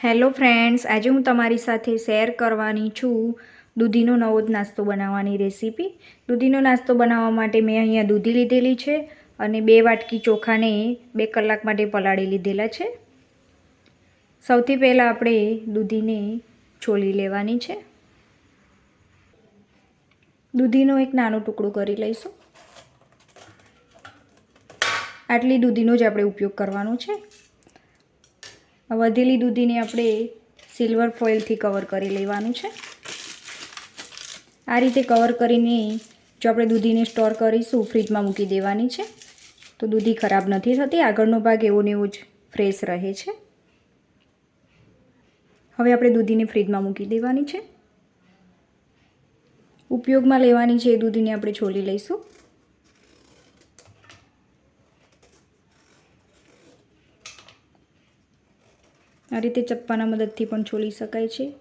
Hello friends આજે હું તમારી સાથે શેર કરવાની છું દૂધીનો નવો જ નાસ્તો બનાવવાની રેસીપી દૂધીનો નાસ્તો બનાવવા માટે મેં અહીંયા દૂધી લીધેલી છે અને બે વાટકી ચોખાને બે કલાક માટે પલાળી લીધેલા છે. સૌથી પહેલાં આપણે દૂધીને છોલી લેવાની છે. દૂધીનો એક નાનો ટુકડો કરી લઈશું. આટલી દૂધીનો જ આપણે ઉપયોગ કરવાનો છે. વધેલી દૂધીને આપણે સિલ્વર ફોઇલથી કવર કરી લેવાનું છે. આ રીતે કવર કરીને જો આપણે દૂધીને સ્ટોર કરીશું, ફ્રીજમાં મૂકી દેવાની છે. તો દૂધી ખરાબ નથી થતી, આગળનો ભાગ એવો ને એવો જ ફ્રેશ રહે છે. હવે આપણે દૂધીને ફ્રીજમાં મૂકી દેવાની છે. ઉપયોગમાં લેવાની છે એ દૂધીને આપણે છોલી લઈશું આ રીતે ચપ્પાના મદદથી પણ છોલી શકાય છે.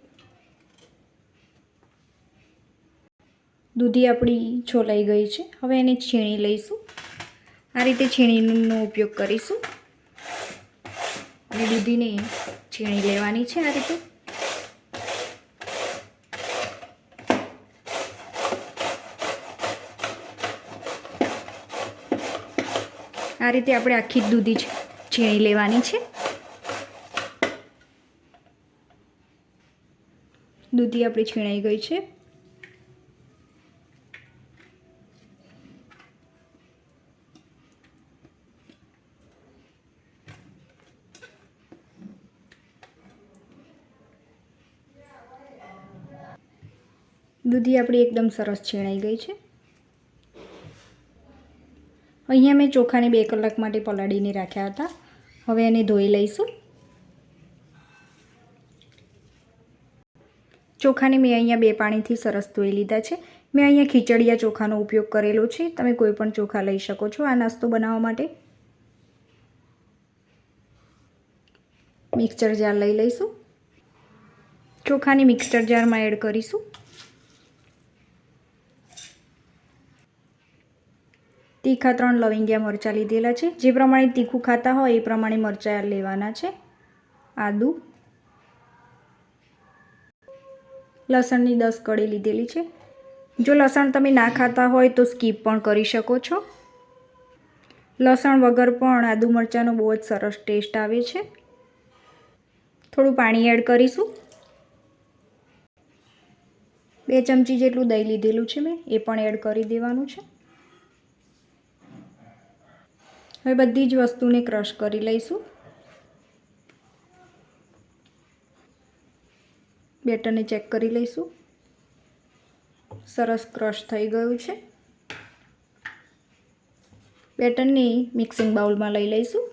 દૂધી આપણી છોલાઈ ગઈ છે. હવે એને છીણી લઈશું. આ રીતે છીણીનો ઉપયોગ કરીશું. અને દૂધીને છીણી લેવાની છે આ રીતે. આ રીતે આપણે આખી દૂધી છીણી લેવાની છે. દૂધી આપણી છીણાઈ ગઈ છે. દૂધી આપણી એકદમ સરસ છીણાઈ ગઈ છે. અહીંયા મેં ચોખાને બે કલાક માટે પલાળીને રાખ્યા હતા. હવે એને ધોઈ લઈશું. ચોખાને મેં અહીંયા બે પાણીથી સરસ ધોઈ લીધા છે. મેં અહીંયા ખીચડિયા ચોખાનો ઉપયોગ કરેલો છે. તમે કોઈ પણ ચોખા લઈ શકો છો આ નાસ્તો બનાવવા માટે. મિક્સચર જાર લઈ લઈશું. ચોખાની મિક્સર જારમાં એડ કરીશું. તીખા ત્રણ લવિંગિયા મરચાં લીધેલા છે. જે પ્રમાણે તીખું ખાતા હોય એ પ્રમાણે મરચાં લેવાના છે. આદું. લસણની દસ કળી લીધેલી છે. જો લસણ તમે ના ખાતા હોય તો સ્કીપ પણ કરી શકો છો. લસણ વગર પણ આદુ મરચાંનો બહુ જ સરસ ટેસ્ટ આવે છે. થોડું પાણી એડ કરીશું. બે ચમચી જેટલું દહીં લીધેલું છે મેં, એ પણ એડ કરી દેવાનું છે. હવે બધી જ વસ્તુને ક્રશ કરી લઈશું. બેટરને ચેક કરી લઈશું. સરસ ક્રશ થઈ ગયું છે. બેટરને મિક્સિંગ બાઉલમાં લઈ લઈશું.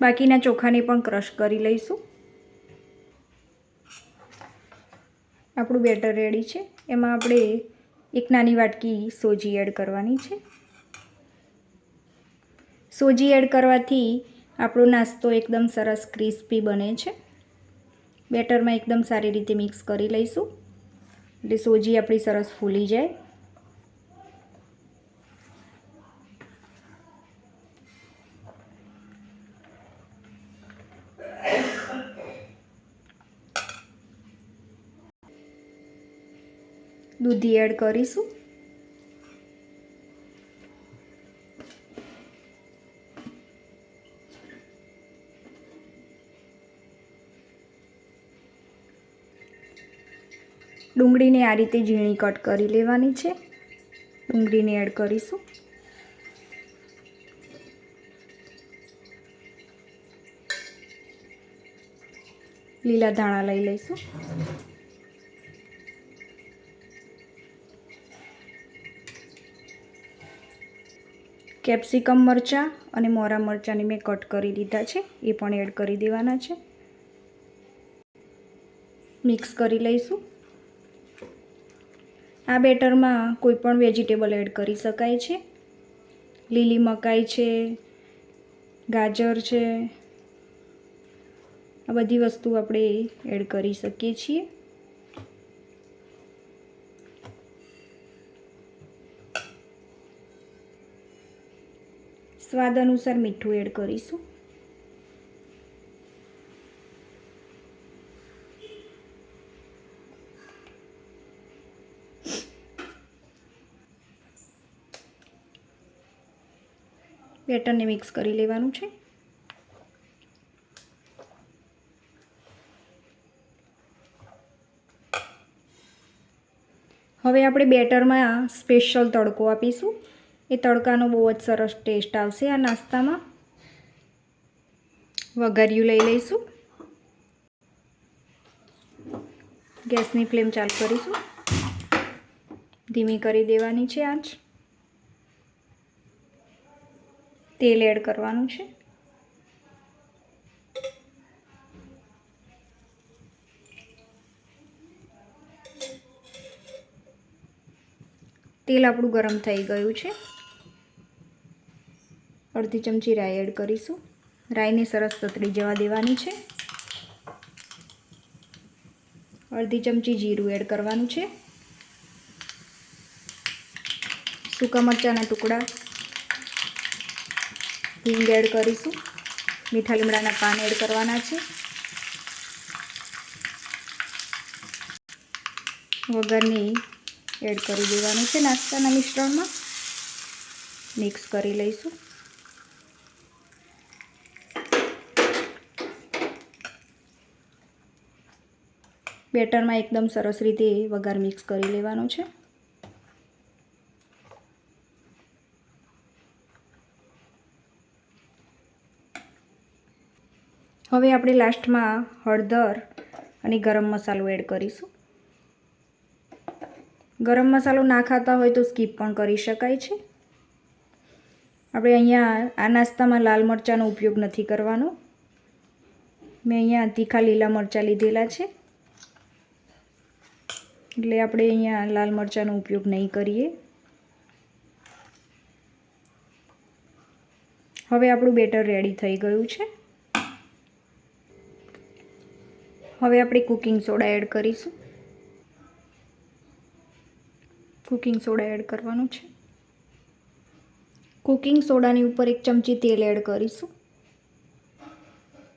બાકીના ચોખાને પણ ક્રશ કરી લઈશું. આપણું બેટર રેડી છે. એમાં આપણે એક નાની વાટકી સોજી એડ કરવાની છે. સોજી એડ કરવાથી આપણો નાસ્તો એકદમ સરસ ક્રિસ્પી બને છે. બેટરમાં એકદમ સારી રીતે મિક્સ કરી લઈશું. એટલે સોજી આપણી સરસ ફૂલી જાય. દૂધી એડ કરીશું. ડુંગળીને આ રીતે ઝીણી કટ કરી લેવાની છે. ડુંગળીને એડ કરીશું. લીલા ધાણા લઈ લઈશું. કેપ્સિકમ મરચાં અને મોરા મરચાંને મેં કટ કરી દીધા છે. એ પણ એડ કરી દેવાના છે. મિક્સ કરી લઈશું. આ બેટરમાં કોઈ પણ વેજીટેબલ એડ કરી શકાય છે? લીલી મકાઈ છે, ગાજર છે, આ બધી વસ્તુ આપણે એડ કરી શકીએ છીએ. સ્વાદ અનુસાર મીઠું એડ કરીશું. બેટરને મિક્સ કરી લેવાનું છે. હવે આપણે બેટરમાં સ્પેશિયલ તડકો આપીશું. એ તડકાનો બહુ જ સરસ ટેસ્ટ આવશે. આ નાસ્તામાં વઘાર્યું લઈ લઈશું. ગેસની ફ્લેમ ચાલુ કરીશું. ધીમી કરી દેવાની છે આંચ. તેલ એડ કરવાનું છે. તેલ આપણું ગરમ થઈ ગયું છે. અડધી ચમચી રાઈ એડ કરીશું. રાઈને સરસ તતડી જવા દેવાની છે. અડધી ચમચી જીરું એડ કરવાનું છે. સૂકા મરચાંના ટુકડા હિંગ એડ કરીશું. મીઠા લીમડાના પાન એડ કરવાના છે. વગરની એડ કરી દેવાનું છે નાસ્તાના મિશ્રણમાં. મિક્સ કરી લઈશું. બેટરમાં એકદમ સરસ રીતે વઘાર મિક્સ કરી લેવાનો છે. હવે આપણે લાસ્ટમાં હળદર અને ગરમ મસાલો એડ કરીશું. ગરમ મસાલો ના ખાતા હોય તો સ્કીપ પણ કરી શકાય છે. આપણે અહીંયા આ નાસ્તામાં લાલ મરચાંનો ઉપયોગ નથી કરવાનો. મેં અહીંયા તીખા લીલા મરચાં લીધેલા છે. એટલે આપણે અહીંયા લાલ મરચાંનો ઉપયોગ નહીં કરીએ. હવે આપણું બેટર રેડી થઈ ગયું છે. હવે આપણે કુકિંગ સોડા એડ કરીશું. કુકિંગ સોડા એડ કરવાનું છે. કુકિંગ સોડાની ઉપર એક ચમચી તેલ એડ કરીશું.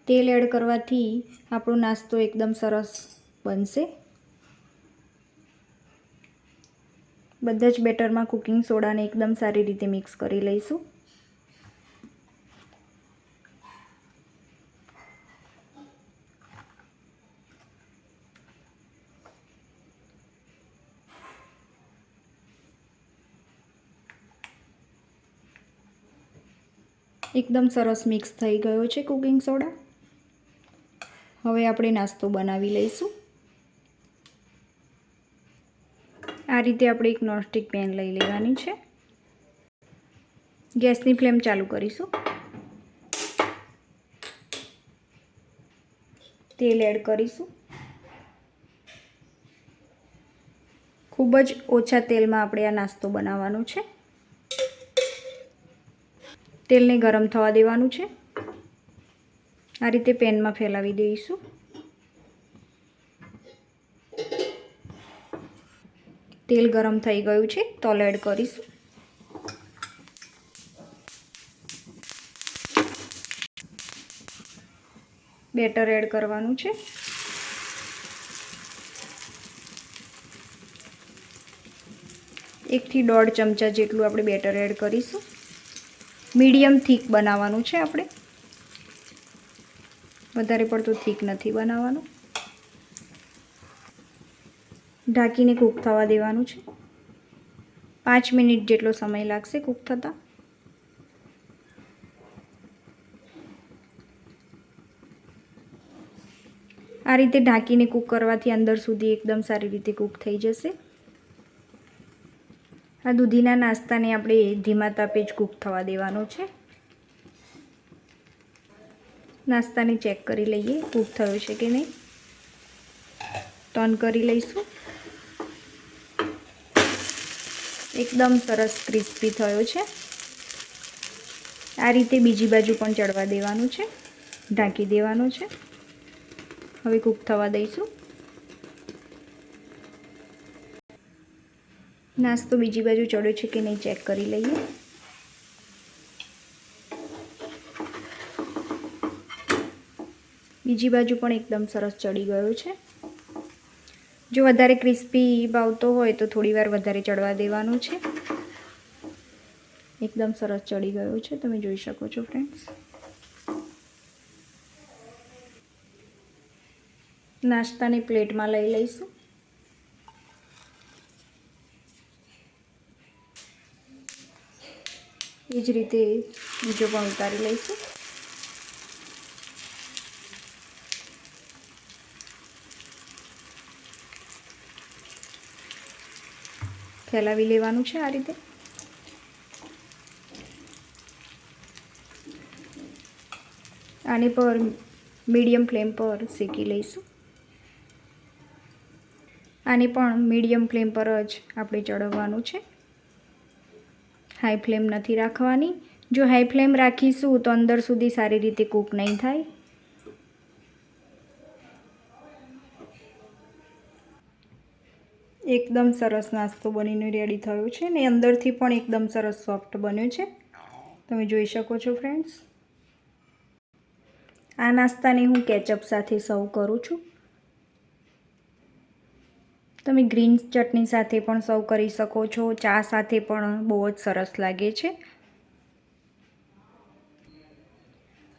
તેલ એડ કરવાથી આપણો નાસ્તો એકદમ સરસ બનશે. બધા જ બેટરમાં કુકિંગ સોડાને એકદમ સારી રીતે મિક્સ કરી લઈશું. એકદમ સરસ મિક્સ થઈ ગયો છે કુકિંગ સોડા. હવે આપણે નાસ્તો બનાવી લઈશું. આ રીતે આપણે એક નોનસ્ટિક પેન લઈ લેવાની છે. ગેસની ફ્લેમ ચાલુ કરીશું. તેલ એડ કરીશું. ખૂબ જ ઓછા તેલમાં આપણે આ નાસ્તો બનાવવાનો છે. તેલને ગરમ થવા દેવાનું છે. આ રીતે પેનમાં ફેલાવી દઈશું. તેલ ગરમ થઈ ગયું છે તલ એડ કરીશું. બેટર એડ કરવાનું છે. એકથી દોઢ ચમચા જેટલું આપણે બેટર એડ કરીશું. મીડિયમ થીક બનાવવાનું છે આપણે. વધારે પડતું થીક નથી બનાવવાનું. ઢાંકીને કૂક થવા દેવાનું છે. પાંચ મિનિટ જેટલો સમય લાગશે કૂક થતાં. આ રીતે ઢાંકીને કૂક કરવાથી અંદર સુધી એકદમ સારી રીતે કૂક થઈ જશે. આ દૂધીના નાસ્તાને આપણે ધીમા તાપે જ કૂક થવા દેવાનો છે. નાસ્તાને ચેક કરી લઈએ કૂક થયો છે કે નહીં. ટર્ન કરી લઈશું. એકદમ સરસ ક્રિસ્પી થયો છે. આ રીતે બીજી બાજુ પણ ચડવા દેવાનું છે, ઢાંકી દેવાનું છે. હવે કૂક થવા દઈશું. નાસ્તો બીજી બાજુ ચડ્યો છે કે નહીં ચેક કરી લઈએ. બીજી બાજુ પણ એકદમ સરસ ચડી ગયો છે. જો વધારે ક્રિસ્પી ભાવતો હોય તો થોડી વાર વધારે ચડવા દેવાનું છે. એકદમ સરસ ચડી ગયો છે, તમે જોઈ શકો છો ફ્રેન્ડ્સ નાસ્તાની પ્લેટમાં લઈ લઈશું. એ જ રીતે બીજો પણ ઉતારી લઈશું. ફેલાવી લેવાનું છે આ રીતે. આની પર મીડિયમ ફ્લેમ પર શેકી લઈશું. આને પણ મીડિયમ ફ્લેમ પર જ આપણે ચડવવાનું છે. હાઈ ફ્લેમ નથી રાખવાની. જો હાઈ ફ્લેમ રાખીશું તો અંદર સુધી સારી રીતે કૂક નહીં થાય. એકદમ સરસ નાસ્તો બનીને રેડી થયો છે ને અંદરથી પણ એકદમ સરસ સોફ્ટ બન્યો છે. તમે જોઈ શકો છો ફ્રેન્ડ્સ આ નાસ્તાને હું કેચઅપ સાથે સર્વ કરું છું. તમે ગ્રીન ચટણી સાથે પણ સર્વ કરી શકો છો. ચા સાથે પણ બહુ જ સરસ લાગે છે.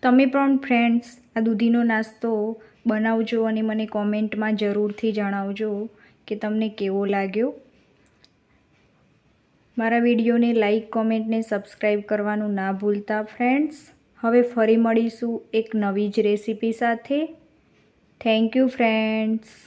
તમે પણ ફ્રેન્ડ્સ આ દૂધીનો નાસ્તો બનાવજો અને મને કોમેન્ટમાં જરૂરથી જણાવજો કે તમને કેવો લાગ્યો. મારા વિડીયોને લાઈક કોમેન્ટને સબસ્ક્રાઈબ કરવાનું ના ભૂલતા ફ્રેન્ડ્સ હવે ફરી મળીશું એક નવી જ રેસીપી સાથે. Thank you friends